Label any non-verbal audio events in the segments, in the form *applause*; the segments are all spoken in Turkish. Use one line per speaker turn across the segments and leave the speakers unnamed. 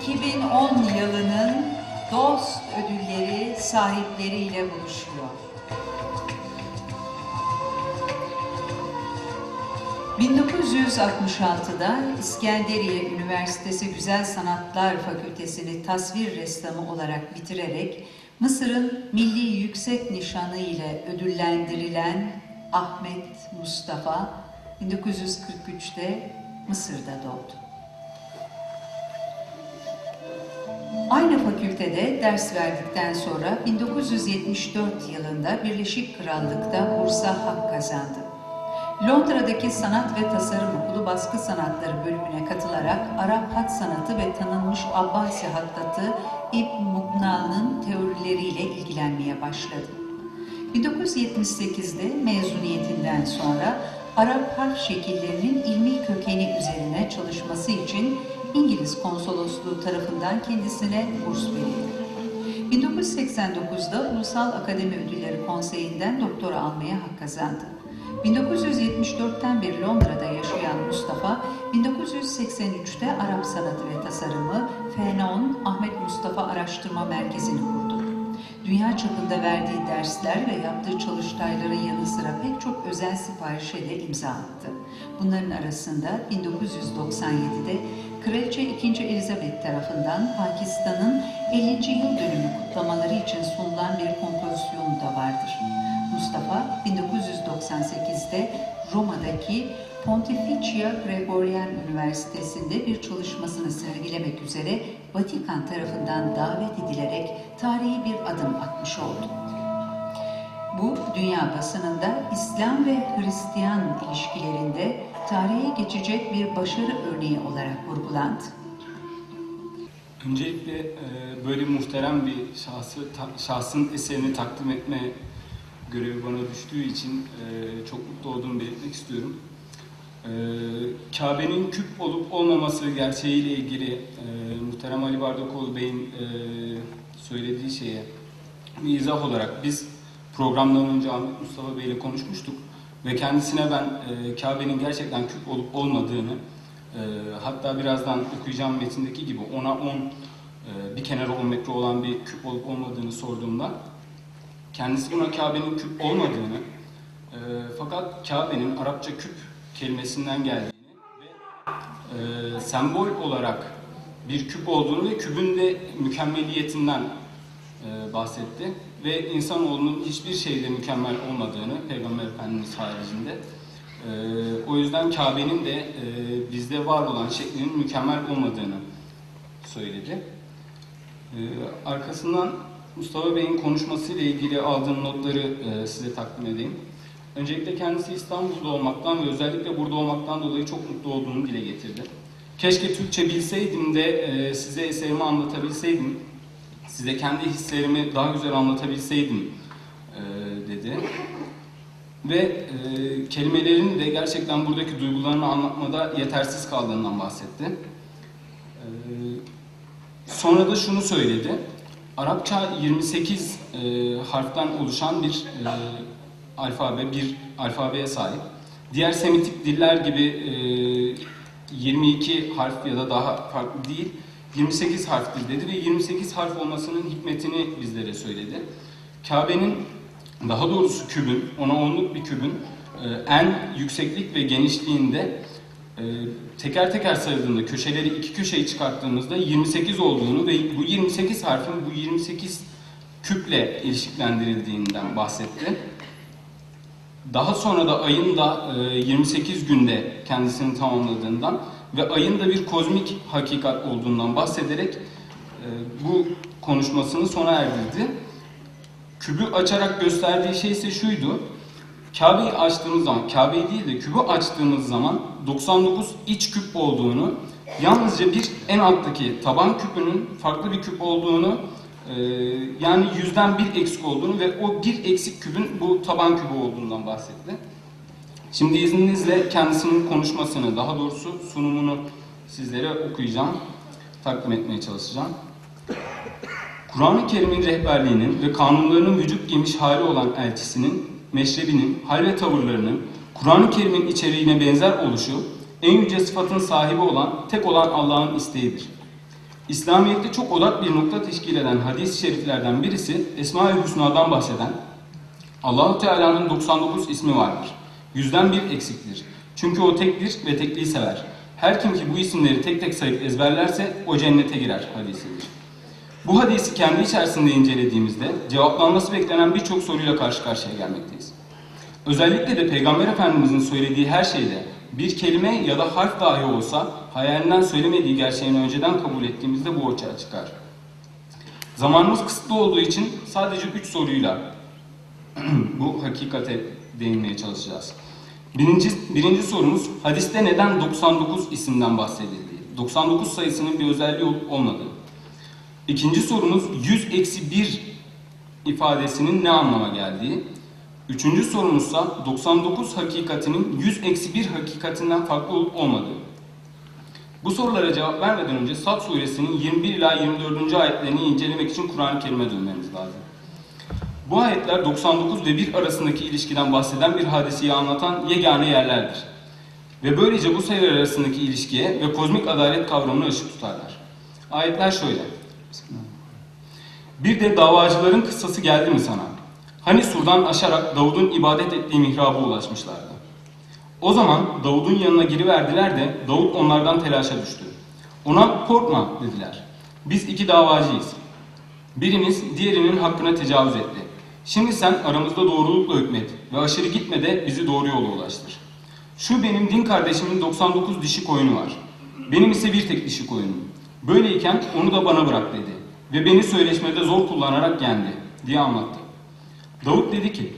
2010 yılının Dost ödülleri sahipleriyle buluşuyor. 1966'da İskenderiye Üniversitesi Güzel Sanatlar Fakültesini tasvir ressamı olarak bitirerek Mısır'ın Milli Yüksek Nişanı ile ödüllendirilen Ahmet Mustafa 1943'te Mısır'da doğdu. Aynı fakültede ders verdikten sonra 1974 yılında Birleşik Krallık'ta bursa hak kazandı. Londra'daki Sanat ve Tasarım Okulu Baskı Sanatları bölümüne katılarak Arap hat sanatı ve tanınmış Abbasi hattatı İbn Muknal'ın teorileriyle ilgilenmeye başladı. 1978'de mezuniyetinden sonra Arap harf şekillerinin ilmi kökeni üzerine çalışması için İngiliz konsolosluğu tarafından kendisine burs verildi. 1989'da Ulusal Akademi Ödülleri Konseyi'nden doktora almaya hak kazandı. 1974'ten beri Londra'da yaşayan Mustafa, 1983'te Arap Sanatı ve Tasarımı FENON Ahmet Mustafa Araştırma Merkezi'ni kurdu. Dünya çapında verdiği dersler ve yaptığı çalıştayların yanı sıra pek çok özel siparişe de imza attı. Bunların arasında 1997'de Kraliçe 2. Elizabeth tarafından Pakistan'ın 50. yıl dönümü kutlamaları için sunulan bir kompozisyon da vardır. Mustafa 1998'de Roma'daki Pontificia Gregorian Üniversitesi'nde bir çalışmasını sergilemek üzere Vatikan tarafından davet edilerek tarihi bir adım atmış oldu. Bu dünya basınında İslam ve Hristiyan ilişkilerinde tarihe geçecek bir başarı örneği olarak vurgulandı.
Öncelikle e, böyle muhterem bir şahsı, şahsın eserini takdim etme görevi bana düştüğü için e, çok mutlu olduğumu belirtmek istiyorum. E, Kabe'nin küp olup olmaması gerçeğiyle ilgili e, muhterem Ali Bardakoğlu Bey'in e, söylediği şeye izah olarak biz programdan önce Ahmet Mustafa Bey ile konuşmuştuk ve kendisine ben e, Kabe'nin gerçekten küp olup olmadığını e, hatta birazdan okuyacağım metindeki gibi 10'a 10 e, bir kenarı 10 metre olan bir küp olup olmadığını sorduğumda kendisi buna Kabe'nin küp olmadığını e, fakat Kabe'nin Arapça küp kelimesinden geldiğini ve e, sembol olarak bir küp olduğunu ve kübün de mükemmeliyetinden e, bahsetti ve insanoğlunun hiçbir şeyde mükemmel olmadığını Peygamber Efendimiz haricinde e, o yüzden Kabe'nin de e, bizde var olan şeklinin mükemmel olmadığını söyledi. E, arkasından Mustafa Bey'in konuşmasıyla ilgili aldığım notları e, size takdim edeyim. Öncelikle kendisi İstanbul'da olmaktan ve özellikle burada olmaktan dolayı çok mutlu olduğunu dile getirdi. Keşke Türkçe bilseydim de e, size eserimi anlatabilseydim, size kendi hislerimi daha güzel anlatabilseydim e, dedi. Ve e, kelimelerin de gerçekten buradaki duygularını anlatmada yetersiz kaldığından bahsetti. Sonra da şunu söyledi. Arapça 28 e, harften oluşan bir e, alfabe, bir alfabeye sahip. Diğer Semitik diller gibi e, 22 harf ya da daha farklı değil, 28 harftir dedi ve 28 harf olmasının hikmetini bizlere söyledi. Kabe'nin, daha doğrusu kübün, ona onluk bir kübün e, en yükseklik ve genişliğinde e, teker teker sayıldığında, köşeleri iki köşeyi çıkarttığımızda 28 olduğunu ve bu 28 harfin bu 28 küple ilişkilendirildiğinden bahsetti. Daha sonra da ayın da e, 28 günde kendisini tamamladığından ve ayın da bir kozmik hakikat olduğundan bahsederek e, bu konuşmasını sona erdirdi. Kübü açarak gösterdiği şey ise şuydu. Kabe'yi açtığımız zaman, Kabe'yi değil de kübü açtığımız zaman 99 iç küp olduğunu, yalnızca bir en alttaki taban küpünün farklı bir küp olduğunu, e, yani yüzden bir eksik olduğunu ve o bir eksik kübün bu taban kübü olduğundan bahsetti. Şimdi izninizle kendisinin konuşmasını, daha doğrusu sunumunu sizlere okuyacağım, takdim etmeye çalışacağım. Kur'an-ı Kerim'in rehberliğinin ve kanunlarının vücut giymiş hali olan elçisinin, meşrebinin, hal ve tavırlarının Kur'an-ı Kerim'in içeriğine benzer oluşu, en yüce sıfatın sahibi olan, tek olan Allah'ın isteğidir. İslamiyet'te çok odak bir nokta teşkil eden hadis-i şeriflerden birisi Esma-i Hüsna'dan bahseden Allahu Teala'nın 99 ismi vardır. Yüzden bir eksiktir. Çünkü o tektir ve tekliği sever. Her kim ki bu isimleri tek tek sayıp ezberlerse o cennete girer hadisidir. Bu hadisi kendi içerisinde incelediğimizde cevaplanması beklenen birçok soruyla karşı karşıya gelmekteyiz. Özellikle de Peygamber Efendimizin söylediği her şeyde bir kelime ya da harf dahi olsa hayalinden söylemediği gerçeğini önceden kabul ettiğimizde bu ortaya çıkar. Zamanımız kısıtlı olduğu için sadece üç soruyla *clears throat* bu hakikate değinmeye çalışacağız. Birinci, birinci sorumuz hadiste neden 99 isimden bahsedildiği, 99 sayısının bir özelliği olup olmadığı. İkinci sorumuz 100 eksi 1 ifadesinin ne anlama geldiği. Üçüncü sorumuzsa 99 hakikatinin 100 eksi 1 hakikatinden farklı olup olmadığı. Bu sorulara cevap vermeden önce Sad suresinin 21 ila 24. ayetlerini incelemek için Kur'an-ı Kerim'e dönmemiz lazım. Bu ayetler 99 ve 1 arasındaki ilişkiden bahseden bir hadiseyi anlatan yegane yerlerdir. Ve böylece bu sayılar arasındaki ilişkiye ve kozmik adalet kavramına ışık tutarlar. Ayetler şöyle. Bir de davacıların kıssası geldi mi sana? Hani surdan aşarak Davud'un ibadet ettiği mihraba ulaşmışlardı. O zaman Davud'un yanına giriverdiler de Davud onlardan telaşa düştü. Ona korkma dediler. Biz iki davacıyız. Birimiz diğerinin hakkına tecavüz etti. Şimdi sen aramızda doğrulukla hükmet ve aşırı gitme de bizi doğru yola ulaştır. Şu benim din kardeşimin 99 dişi koyunu var. Benim ise bir tek dişi koyunum. Böyleyken onu da bana bırak dedi. Ve beni söyleşmede zor kullanarak yendi diye anlattı. Davut dedi ki,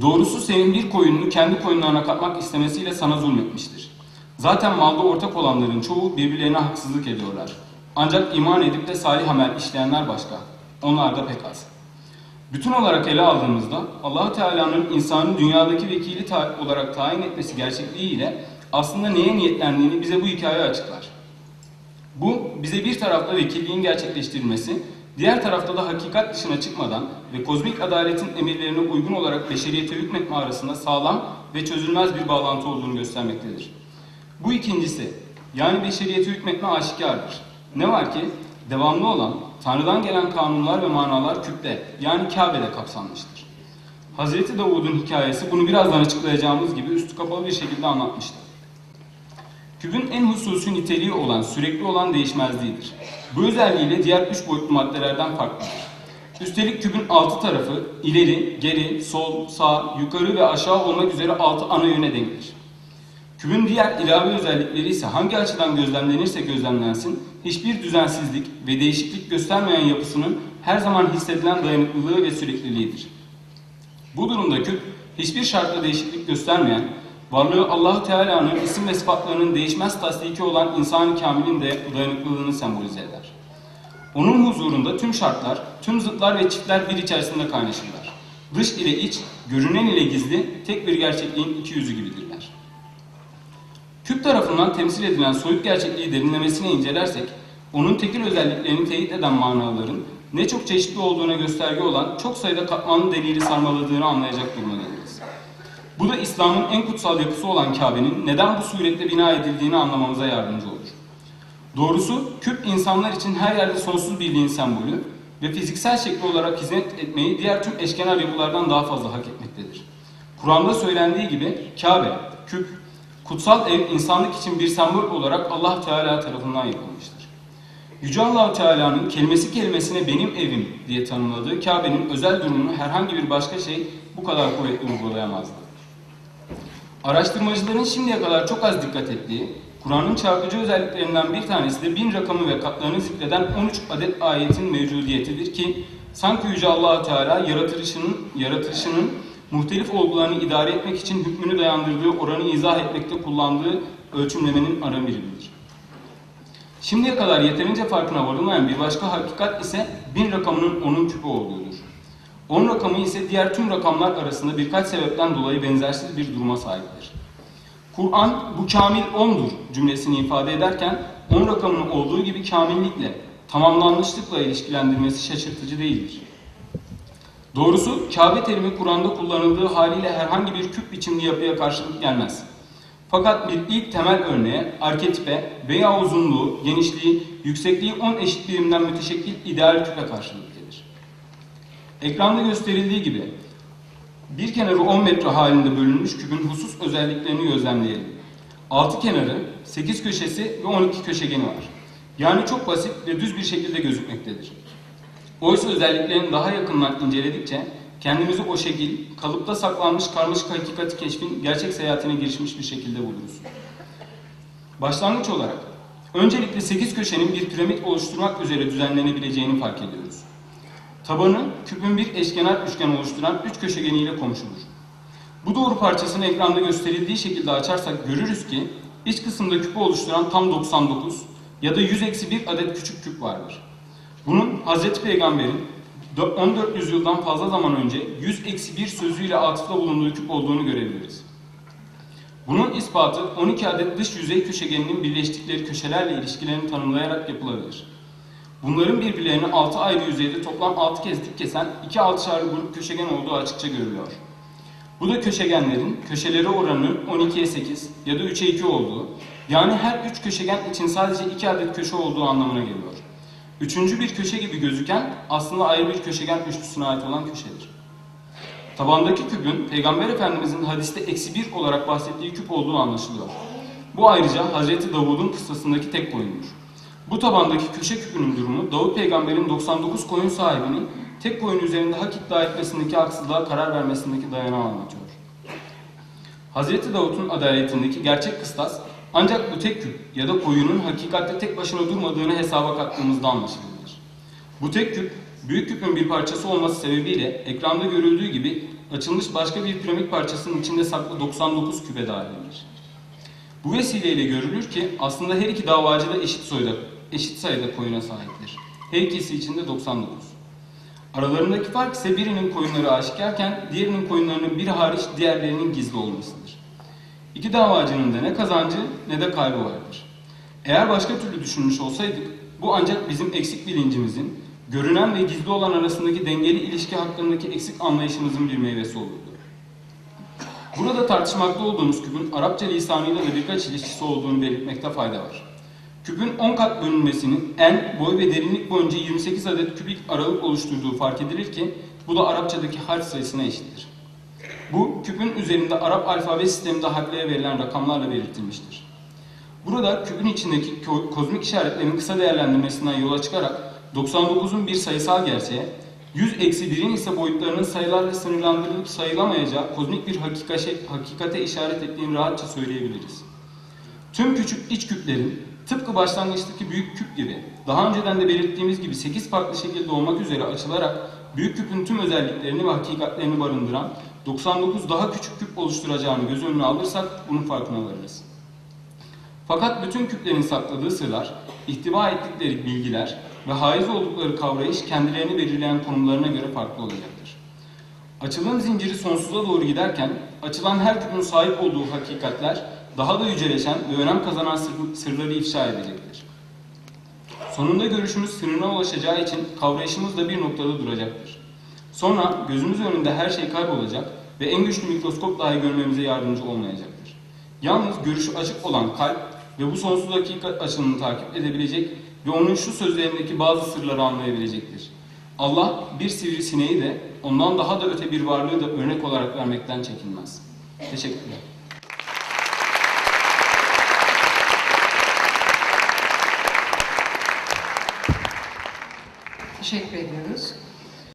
Doğrusu senin bir koyununu kendi koyunlarına katmak istemesiyle sana zulmetmiştir. Zaten malda ortak olanların çoğu birbirlerine haksızlık ediyorlar. Ancak iman edip de salih amel işleyenler başka. Onlar da pek az. Bütün olarak ele aldığımızda allah Teala'nın insanın dünyadaki vekili ta- olarak tayin etmesi gerçekliğiyle aslında neye niyetlendiğini bize bu hikaye açıklar. Bu bize bir tarafta vekilliğin gerçekleştirilmesi, diğer tarafta da hakikat dışına çıkmadan ve kozmik adaletin emirlerine uygun olarak beşeriyete hükmetme arasında sağlam ve çözülmez bir bağlantı olduğunu göstermektedir. Bu ikincisi, yani beşeriyete hükmetme aşikardır. Ne var ki, devamlı olan, Tanrı'dan gelen kanunlar ve manalar küpte, yani Kabe'de kapsanmıştır. Hazreti Davud'un hikayesi bunu birazdan açıklayacağımız gibi üstü kapalı bir şekilde anlatmıştır. Kübün en hususi niteliği olan sürekli olan değişmezliğidir. Bu özelliğiyle diğer üç boyutlu maddelerden farklıdır. Üstelik kübün altı tarafı ileri, geri, sol, sağ, yukarı ve aşağı olmak üzere altı ana yöne denktir. Kübün diğer ilave özellikleri ise hangi açıdan gözlemlenirse gözlemlensin, hiçbir düzensizlik ve değişiklik göstermeyen yapısının her zaman hissedilen dayanıklılığı ve sürekliliğidir. Bu durumda küp hiçbir şartla değişiklik göstermeyen, varlığı Allahu Teala'nın isim ve sıfatlarının değişmez tasdiki olan insan-ı kamilin de dayanıklılığını sembolize eder. Onun huzurunda tüm şartlar, tüm zıtlar ve çiftler bir içerisinde kaynaşırlar. Dış ile iç, görünen ile gizli, tek bir gerçekliğin iki yüzü gibidirler. Küp tarafından temsil edilen soyut gerçekliği derinlemesine incelersek, onun tekil özelliklerini teyit eden manaların ne çok çeşitli olduğuna gösterge olan çok sayıda katmanlı delili sarmaladığını anlayacak duruma. Bu da İslam'ın en kutsal yapısı olan Kabe'nin neden bu surette bina edildiğini anlamamıza yardımcı olur. Doğrusu küp insanlar için her yerde sonsuz birliğin sembolü ve fiziksel şekli olarak hizmet etmeyi diğer tüm eşkenar yapılardan daha fazla hak etmektedir. Kur'an'da söylendiği gibi Kabe, küp, kutsal ev insanlık için bir sembol olarak Allah Teala tarafından yapılmıştır. Yüce allah Teala'nın kelimesi kelimesine benim evim diye tanımladığı Kabe'nin özel durumunu herhangi bir başka şey bu kadar kuvvetli vurgulayamazdı. Araştırmacıların şimdiye kadar çok az dikkat ettiği, Kur'an'ın çarpıcı özelliklerinden bir tanesi de bin rakamı ve katlarını zikreden 13 adet ayetin mevcudiyetidir ki sanki Yüce allah Teala yaratılışının, yaratılışının muhtelif olgularını idare etmek için hükmünü dayandırdığı oranı izah etmekte kullandığı ölçümlemenin ara birimidir. Şimdiye kadar yeterince farkına varılmayan bir başka hakikat ise bin rakamının onun küpü olduğudur. 10 rakamı ise diğer tüm rakamlar arasında birkaç sebepten dolayı benzersiz bir duruma sahiptir. Kur'an bu kamil 10'dur cümlesini ifade ederken 10 rakamının olduğu gibi kamillikle, tamamlanmışlıkla ilişkilendirmesi şaşırtıcı değildir. Doğrusu Kabe terimi Kur'an'da kullanıldığı haliyle herhangi bir küp biçimli yapıya karşılık gelmez. Fakat bir ilk temel örneğe, arketipe veya uzunluğu, genişliği, yüksekliği 10 eşit birimden müteşekkil ideal küpe karşılık gelir. Ekranda gösterildiği gibi bir kenarı 10 metre halinde bölünmüş küpün husus özelliklerini gözlemleyelim. 6 kenarı, 8 köşesi ve 12 köşegeni var. Yani çok basit ve düz bir şekilde gözükmektedir. Oysa özelliklerini daha yakından inceledikçe kendimizi o şekil, kalıpta saklanmış karmaşık hakikati keşfin gerçek seyahatine girişmiş bir şekilde buluruz. Başlangıç olarak öncelikle 8 köşenin bir piramit oluşturmak üzere düzenlenebileceğini fark ediyoruz. Tabanı küpün bir eşkenar üçgen oluşturan üç köşegeniyle komşudur. Bu doğru parçasını ekranda gösterildiği şekilde açarsak görürüz ki iç kısımda küpü oluşturan tam 99 ya da 100 eksi 1 adet küçük küp vardır. Bunun Hazreti Peygamber'in 14 yüzyıldan fazla zaman önce 100 eksi 1 sözüyle atıfta bulunduğu küp olduğunu görebiliriz. Bunun ispatı 12 adet dış yüzey köşegeninin birleştikleri köşelerle ilişkilerini tanımlayarak yapılabilir. Bunların birbirlerini 6 ayrı yüzeyde toplam 6 kez dik kesen 2 altışarlı grup köşegen olduğu açıkça görülüyor. Bu da köşegenlerin köşeleri oranının 12'ye 8 ya da 3'e 2 olduğu, yani her 3 köşegen için sadece 2 adet köşe olduğu anlamına geliyor. Üçüncü bir köşe gibi gözüken aslında ayrı bir köşegen üçlüsüne ait olan köşedir. Tabandaki küpün Peygamber Efendimizin hadiste eksi bir olarak bahsettiği küp olduğu anlaşılıyor. Bu ayrıca Hazreti Davud'un kıssasındaki tek koyundur. Bu tabandaki köşe küpünün durumu Davut Peygamber'in 99 koyun sahibinin tek koyun üzerinde hak iddia etmesindeki haksızlığa karar vermesindeki dayanağı anlatıyor. Hazreti Davut'un adaletindeki gerçek kıstas ancak bu tek küp ya da koyunun hakikatte tek başına durmadığını hesaba kattığımızda anlaşılır. Bu tek küp, büyük küpün bir parçası olması sebebiyle ekranda görüldüğü gibi açılmış başka bir piramit parçasının içinde saklı 99 küpe dahildir. Bu vesileyle görülür ki aslında her iki davacı da eşit sayıda, eşit sayıda koyuna sahiptir. Her ikisi için de 99. Aralarındaki fark ise birinin koyunları aşikarken diğerinin koyunlarının biri hariç diğerlerinin gizli olmasıdır. İki davacının da ne kazancı ne de kaybı vardır. Eğer başka türlü düşünmüş olsaydık bu ancak bizim eksik bilincimizin, görünen ve gizli olan arasındaki dengeli ilişki hakkındaki eksik anlayışımızın bir meyvesi olurdu. Burada tartışmakta olduğumuz küpün Arapça lisanıyla da birkaç ilişkisi olduğunu belirtmekte fayda var. Küpün 10 kat bölünmesinin en, boy ve derinlik boyunca 28 adet kübik aralık oluşturduğu fark edilir ki bu da Arapçadaki harf sayısına eşittir. Bu küpün üzerinde Arap alfabe sisteminde harflere verilen rakamlarla belirtilmiştir. Burada küpün içindeki ko- kozmik işaretlerin kısa değerlendirmesinden yola çıkarak 99'un bir sayısal gerçeğe, 100 eksi 1'in ise boyutlarının sayılarla sınırlandırılıp sayılamayacağı kozmik bir hakikate, hakikate işaret ettiğini rahatça söyleyebiliriz. Tüm küçük iç küplerin tıpkı başlangıçtaki büyük küp gibi daha önceden de belirttiğimiz gibi 8 farklı şekilde olmak üzere açılarak büyük küpün tüm özelliklerini ve hakikatlerini barındıran 99 daha küçük küp oluşturacağını göz önüne alırsak bunun farkına varırız. Fakat bütün küplerin sakladığı sırlar, ihtiva ettikleri bilgiler ve haiz oldukları kavrayış kendilerini belirleyen konumlarına göre farklı olacaktır. Açılım zinciri sonsuza doğru giderken açılan her küpün sahip olduğu hakikatler daha da yüceleşen ve önem kazanan sır- sırları ifşa edecektir. Sonunda görüşümüz sınırına ulaşacağı için kavrayışımız da bir noktada duracaktır. Sonra gözümüz önünde her şey kaybolacak ve en güçlü mikroskop dahi görmemize yardımcı olmayacaktır. Yalnız görüşü açık olan kalp ve bu sonsuz hakikat açılımını takip edebilecek ve onun şu sözlerindeki bazı sırları anlayabilecektir. Allah bir sivrisineği de ondan daha da öte bir varlığı da örnek olarak vermekten çekinmez. Teşekkürler.
Teşekkür ediyoruz.